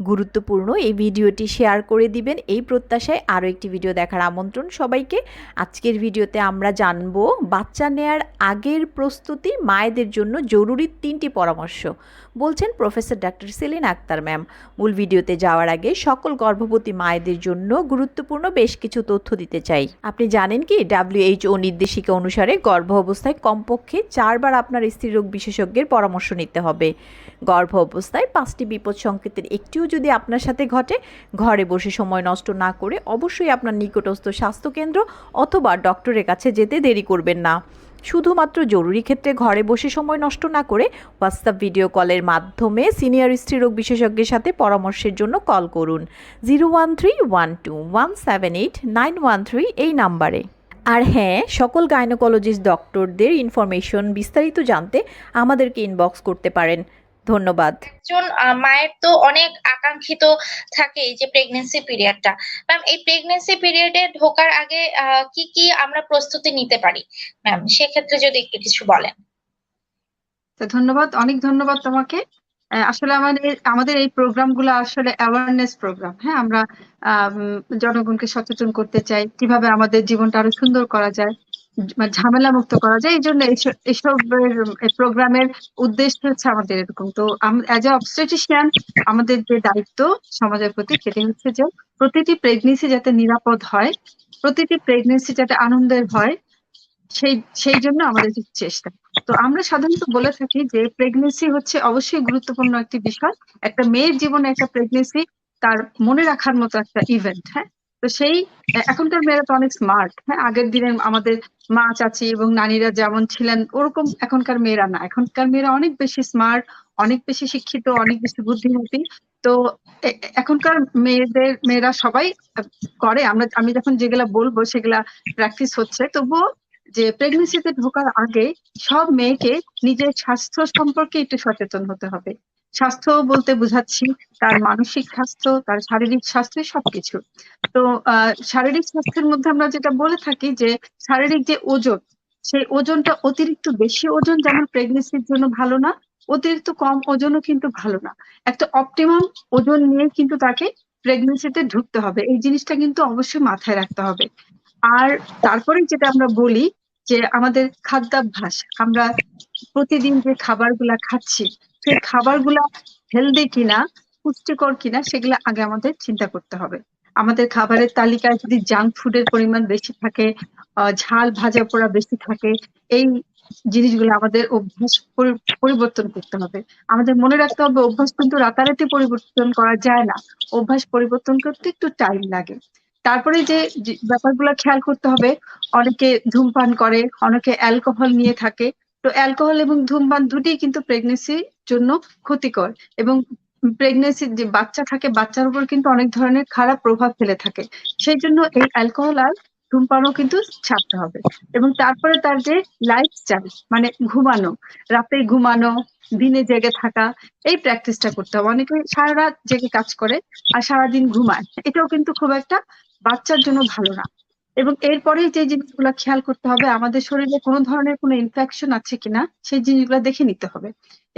গুরুত্বপূর্ণ। এই ভিডিওটি শেয়ার করে দিবেন। এই প্রত্যাশায় আরও একটি ভিডিও দেখার আমন্ত্রণ সবাইকে। আজকের ভিডিওতে আমরা জানব, বাচ্চা নেয়ার আগের প্রস্তুতি মায়েদের জন্য জরুরি তিনটি পরামর্শ। বলছেন professor doctor Selin Akter ma'am. মূল ভিডিওতে যাওয়ার আগে সকল গর্ভবতী মায়েদের জন্য গুরুত্বপূর্ণ বেশ কিছু তথ্য দিতে চাই। আপনি জানেন কি, ডাব্লিউএইচও নির্দেশিকা অনুসারে গর্ভ অবস্থায় কমপক্ষে চারবার আপনার স্ত্রীরোগ বিশেষজ্ঞের পরামর্শ নিতে হবে। গর্ভ অবস্থায় পাঁচটি বিপদ সংকেতের একটিও যদি আপনার সাথে ঘটে, ঘরে বসে সময় নষ্ট না করে অবশ্যই আপনার নিকটস্থ স্বাস্থ্যকেন্দ্র অথবা ডক্টরের কাছে যেতে দেরি করবেন না। শুধুমাত্র জরুরি ক্ষেত্রে ঘরে বসে সময় নষ্ট না করে হোয়াটসঅ্যাপ ভিডিও কলের মাধ্যমে সিনিয়র স্ত্রীরোগ বিশেষজ্ঞের সাথে পরামর্শের জন্য কল করুন। Zero one three one two one seven eight nine one three এই নাম্বারে। আর হ্যাঁ সকল গাইনোকোলজিস্ট ডক্টরদের ইনফরমেশন বিস্তারিত জানতে আমাদেরকে ইনবক্স করতে পারেন। ধন্যবাদ। একজন মায়ের তো অনেক আকাঙ্ক্ষিত থাকে এই যে প্রেগনেন্সি পিরিয়ডটা ম্যাম এই প্রেগনেন্সি পিরিয়ডে ঢোকার আগে আহ, কি কি আমরা প্রস্তুতি নিতে পারি? ম্যাম সেক্ষেত্রে যদি একটু কিছু বলেন। তো ধন্যবাদ অনেক ধন্যবাদ তোমাকে। আসলে আমাদের আমাদের এই প্রোগ্রামগুলো আসলে অ্যাওয়ারনেস প্রোগ্রাম হ্যাঁ? আমরা আম, জনগণকে সচেতন করতে চাই কীভাবে আমাদের জীবনটা আরও সুন্দর করা যায়। মানে ঝামেলা মুক্ত করা যায় এই জন্য এইসব- প্রোগ্রামের উদ্দেশ্য হচ্ছে আমাদের এরকম। তো অ্যাজ এ অবস্টেটিশিয়ান আমাদের যে দায়িত্ব সমাজের প্রতি সেটি হচ্ছে যে প্রতিটি প্রেগনেন্সি যাতে নিরাপদ হয়, প্রতিটি প্রেগনেন্সি যাতে আনন্দের হয়, সেই সেই জন্য আমাদের চেষ্টা। তো আমরা সাধারণত বলে থাকি যে প্রেগনেন্সি হচ্ছে অবশ্যই গুরুত্বপূর্ণ একটি বিষয়। একটা মেয়ের জীবনে একটা প্রেগনেন্সি তার মনে রাখার মতো একটা ইভেন্ট হ্যাঁ? তো সেই এখনকার মেয়েরা তো অনেক স্মার্ট হ্যাঁ? আগের দিনের আমাদের মা, চাচি এবং নানিরা যেমন ছিলেন, ওরকম এখনকার মেয়েরা না। এখনকার মেয়েরা অনেক বেশি স্মার্ট অনেক বেশি শিক্ষিত, অনেক বেশি বুদ্ধিমতী। তো এখনকার মেয়েদের, মেয়েরা সবাই করে। আমরা, আমি যখন যেগুলা বলব, সেগুলা প্র্যাকটিস হচ্ছে। তবুও যে প্রেগনেন্সিতে ঢোকার আগে সব মেয়েকে নিজের স্বাস্থ্য সম্পর্কে একটু সচেতন হতে হবে। স্বাস্থ্য বলতে বোঝাচ্ছি, তার মানসিক স্বাস্থ্য, তার শারীরিক স্বাস্থ্য, সবকিছু। তো শারীরিক স্বাস্থ্যের মধ্যে আমরা যেটা বলে থাকি যে, শারীরিক যে ওজন, সেই ওজনটা অতিরিক্ত বেশি ওজন যেমন প্রেগনেন্সির জন্য ভালো না, অতিরিক্ত কম ওজনও কিন্তু ভালো না। একটা অপটিমাম ওজন নিয়ে কিন্তু তাকে প্রেগনেন্সিতে ঢুকতে হবে। এই জিনিসটা কিন্তু অবশ্যই মাথায় রাখতে হবে। আর তারপরে যেটা আমরা বলি যে, আমাদের খাদ্যাভ্যাস। আমরা প্রতিদিন যে খাবারগুলা খাচ্ছি সেই খাবারগুলা হেলদি কিনা, পুষ্টিকর কিনা, সেগুলা আগে আমাদের চিন্তা করতে হবে। আমাদের খাবারের তালিকায় যদি জাঙ্ক ফুডের পরিমাণ বেশি থাকে ঝাল ভাজা পোড়া বেশি থাকে, এই জিনিসগুলো আমাদের অভ্যাস পরি- পরিবর্তন করতে হবে। আমাদের মনে রাখতে হবে অভ্যাস কিন্তু রাতারাতি পরিবর্তন করা যায় না। অভ্যাস পরিবর্তন করতে একটু টাইম লাগে। তারপরে যে ব্যাপারগুলো খেয়াল করতে হবে, অনেকে ধূমপান করে, অনেকে অ্যালকোহল নিয়ে থাকে। তো অ্যালকোহল এবং ধূমপান দুটোই কিন্তু প্রেগনেন্সির জন্য ক্ষতিকর এবং প্রেগনেন্সির যে বাচ্চা থাকে, বাচ্চার উপর কিন্তু অনেক ধরনের খারাপ প্রভাব ফেলে থাকে। সেই জন্য এই অ্যালকোহল আর ধূমপানও কিন্তু ছাড়তে হবে। এবং তারপরে তার যে লাইফ লাইফস্টাইল মানে ঘুমানো রাতে ঘুমানো, দিনে জেগে থাকা, এই প্র্যাকটিসটা করতে হবে। অনেকে সারা রাত জেগে কাজ করে আর সারাদিন ঘুমায়। এটাও কিন্তু খুব একটা বাচ্চার জন্য ভালো না। এবং এরপরে যে জিনিসগুলো খেয়াল করতে হবে, আমাদের শরীরে কোনো ধরনের কোনো ইনফেকশন আছে কিনা, সেই জিনিসগুলো দেখে নিতে হবে।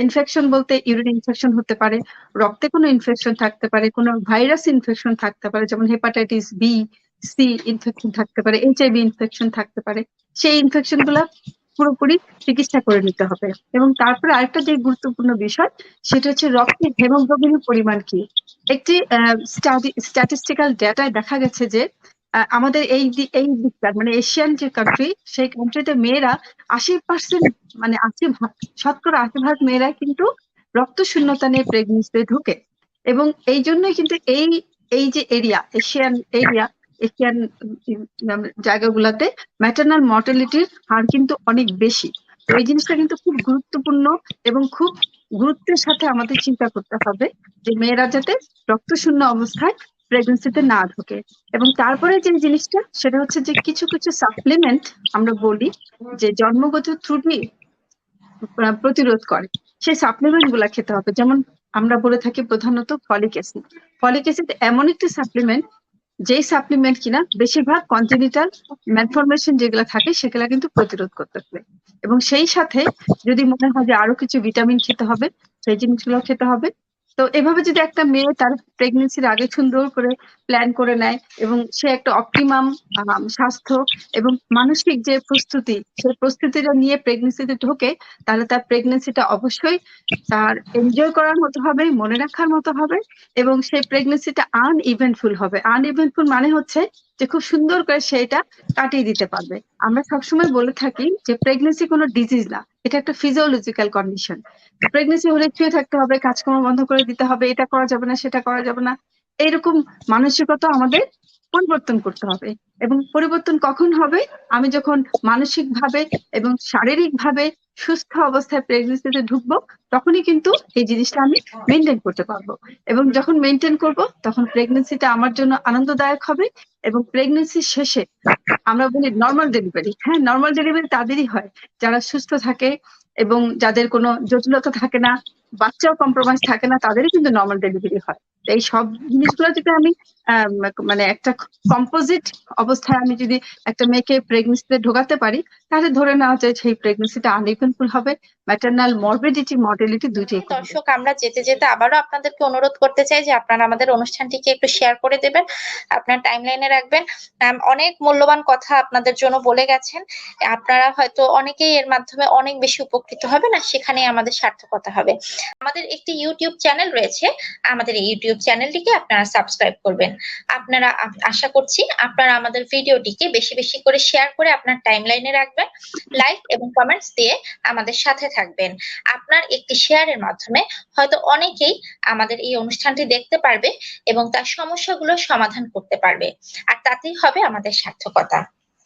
ইনফেকশন বলতে ইউরিন ইনফেকশন হতে পারে, রক্তে কোনো ইনফেকশন থাকতে পারে, কোনো ভাইরাস ইনফেকশন থাকতে পারে, যেমন হেপাটাইটিস বি সি ইনফেকশন থাকতে পারে এইচআইভি ইনফেকশন থাকতে পারে। সেই ইনফেকশনগুলা পুরোপুরি চিকিৎসা করে নিতে হবে। এবং তারপরে আরেকটা যে গুরুত্বপূর্ণ বিষয়, সেটা হচ্ছে রক্তে হেমোগ্লোবিনের পরিমাণ কি? একটি স্ট্যাটিস্টিক্যাল ডেটায় দেখা গেছে যে আমাদের এই এই দিককার মানে এশিয়ান যে কান্ট্রি সেই কান্ট্রিতে মেয়েরা আশি পার্সেন্ট মানে আশি ভাগ, শতকরা আশি ভাগ মেয়েরা কিন্তু রক্ত শূন্যতা নিয়ে প্রেগনেন্সিতে ঢুকে। এবং এই জন্যই কিন্তু এই এই যে এরিয়া এশিয়ান এরিয়া এশিয়ান জায়গাগুলোতে ম্যাটার্নাল মর্টালিটির হার কিন্তু অনেক বেশি। এই জিনিসটা কিন্তু খুব গুরুত্বপূর্ণ এবং খুব গুরুত্বের সাথে আমাদের চিন্তা করতে হবে যে মেয়েরা যাতে রক্তশূন্য অবস্থায় প্রেগনেন্সিতে না ঢোকে। এবং তারপরে যে জিনিসটা, সেটা হচ্ছে যে কিছু কিছু সাপ্লিমেন্ট আমরা বলি, যে জন্মগত ত্রুটি প্রতিরোধ করে। সেই সাপ্লিমেন্টগুলা খেতে হবে। যেমন আমরা বলে থাকি প্রধানত ফলিক অ্যাসিড ফলিক অ্যাসিড এমন একটি সাপ্লিমেন্ট যেই সাপ্লিমেন্ট কিনা বেশিরভাগ কনজেনিটাল ম্যানফরমেশন যেগুলো থাকে, সেগুলা কিন্তু প্রতিরোধ করতে হবে এবং সেই সাথে যদি মনে হয় যে আরও কিছু ভিটামিন খেতে হবে, সেই জিনিসগুলো খেতে হবে। তো এভাবে যদি একটা মেয়ে তার প্রেগনেন্সির আগে সুন্দর করে প্ল্যান করে নেয় এবং সে একটা অপটিমাম স্বাস্থ্য এবং মানসিক যে প্রস্তুতি, সেই প্রস্তুতিটা নিয়ে প্রেগনেন্সিতে ঢোকে, তাহলে তার প্রেগনেন্সিটা অবশ্যই তার এনজয় করার মতো হবে, মনে রাখার মতো হবে এবং সেই প্রেগনেন্সিটা আন ইভেন্টফুল হবে। আন ইভেন্টফুল মানে হচ্ছে যে খুব সুন্দর করে সেটা কাটিয়ে দিতে পারবে। আমরা সবসময় বলে থাকি যে প্রেগনেন্সি কোনো ডিজিজ না। এটা একটা ফিজিওলজিক্যাল কন্ডিশন প্রেগনেন্সি হলে শুয়ে থাকতে হবে, কাজকর্ম বন্ধ করে দিতে হবে, এটা করা যাবে না, সেটা করা যাবে না। এরকম মানসিকতা আমাদের পরিবর্তন করতে হবে। এবং পরিবর্তন কখন হবে? আমি যখন মানসিক ভাবে এবং শারীরিক ভাবে সুস্থ অবস্থায় প্রেগনেন্সিতে ঢুকবো, তখনই কিন্তু এই জিনিসটা আমি মেনটেন করতে পারব। এবং যখন মেনটেন করব, তখন প্রেগনেন্সিটা আমার জন্য আনন্দদায়ক হবে এবং প্রেগনেন্সির শেষে আমরা বলি নর্মাল ডেলিভারি হ্যাঁ নর্মাল ডেলিভারি তাদেরই হয়। যারা সুস্থ থাকে এবং যাদের কোনো জটিলতা থাকে না, বাচ্চাও কম্প্রোমাইজ থাকে না, তাদেরই কিন্তু নর্মাল ডেলিভারি হয়। এই সব জিনিসগুলো যদি আমি মানে একটা কম্পোজিট অবস্থায় আমি যদি একটা মেয়েকে প্রেগনেন্সিতে ঢোকাতে পারি, তাহলে ধরে নেওয়া যায় সেই প্রেগনেন্সিটা আনইভেন্টফুল হবে। ম্যাটারনাল মরবিডিটি মর্টালিটি দুইটাই দর্শক, আমরা যেতে যেতে আবারও আপনাদেরকে অনুরোধ করতে চাই যে আপনারা আমাদের অনুষ্ঠানটিকে একটু শেয়ার করে দেবেন, আপনার টাইমলাইনে রাখবেন। অনেক মূল্যবান কথা আপনাদের জন্য বলে গেছেন। আপনারা হয়তো অনেকেই এর মাধ্যমে অনেক বেশি উপকৃত হবেন আর সেখানে আমাদের সার্থকতা হবে। আমাদের একটি ইউটিউব চ্যানেল রয়েছে, আমাদের এই ইউটিউব চ্যানেলটিকে আপনারা সাবস্ক্রাইব করবেন। আপনারা আশা করছি আপনারা আমাদের ভিডিওটিকে বেশি বেশি করে শেয়ার করে আপনার টাইমলাইনে রাখবেন লাইক এবং কমেন্টস দিয়ে আমাদের সাথে থাকবেন। আপনার একটি শেয়ারের মাধ্যমে হয়তো অনেকেই আমাদের এই অনুষ্ঠানটি দেখতে পারবে এবং তার সমস্যাগুলো সমাধান করতে পারবে। আর তাতেই হবে আমাদের সার্থকতা।